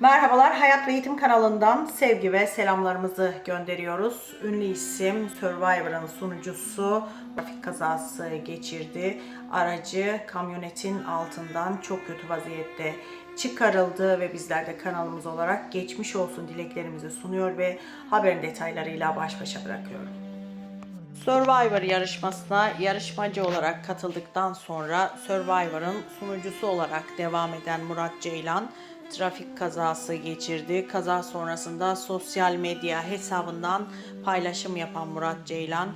Merhabalar, Hayat ve Eğitim kanalından sevgi ve selamlarımızı gönderiyoruz. Ünlü isim Survivor'ın sunucusu trafik kazası geçirdi. Aracı kamyonetin altından çok kötü vaziyette çıkarıldı ve bizler de kanalımız olarak geçmiş olsun dileklerimizi sunuyor ve haberin detaylarıyla baş başa bırakıyorum. Survivor yarışmasına yarışmacı olarak katıldıktan sonra Survivor'ın sunucusu olarak devam eden Murat Ceylan trafik kazası geçirdi. Kaza sonrasında sosyal medya hesabından paylaşım yapan Murat Ceylan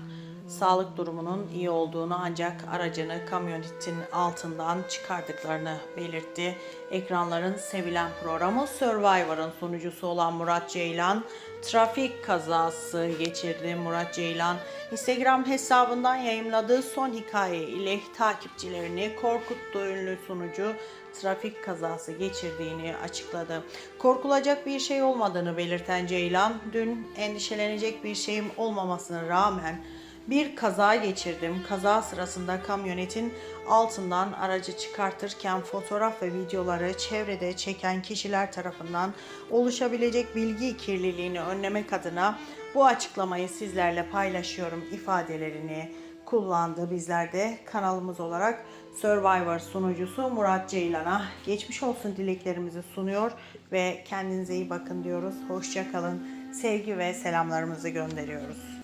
sağlık durumunun iyi olduğunu ancak aracını kamyonetin altından çıkardıklarını belirtti. Ekranların sevilen programı Survivor'ın sunucusu olan Murat Ceylan trafik kazası geçirdi. Murat Ceylan Instagram hesabından yayımladığı son hikaye ile takipçilerini korkuttu ünlü sunucu trafik kazası geçirdiğini açıkladı. Korkulacak bir şey olmadığını belirten Ceylan, dün endişelenecek bir şeyim olmamasına rağmen bir kaza geçirdim. Kaza sırasında kamyonetin altından aracı çıkartırken fotoğraf ve videoları çevrede çeken kişiler tarafından oluşabilecek bilgi kirliliğini önlemek adına bu açıklamayı sizlerle paylaşıyorum ifadelerini kullandı. Bizler de kanalımız olarak Survivor sunucusu Murat Ceylan'a geçmiş olsun dileklerimizi sunuyor ve kendinize iyi bakın diyoruz. Hoşça kalın. Sevgi ve selamlarımızı gönderiyoruz.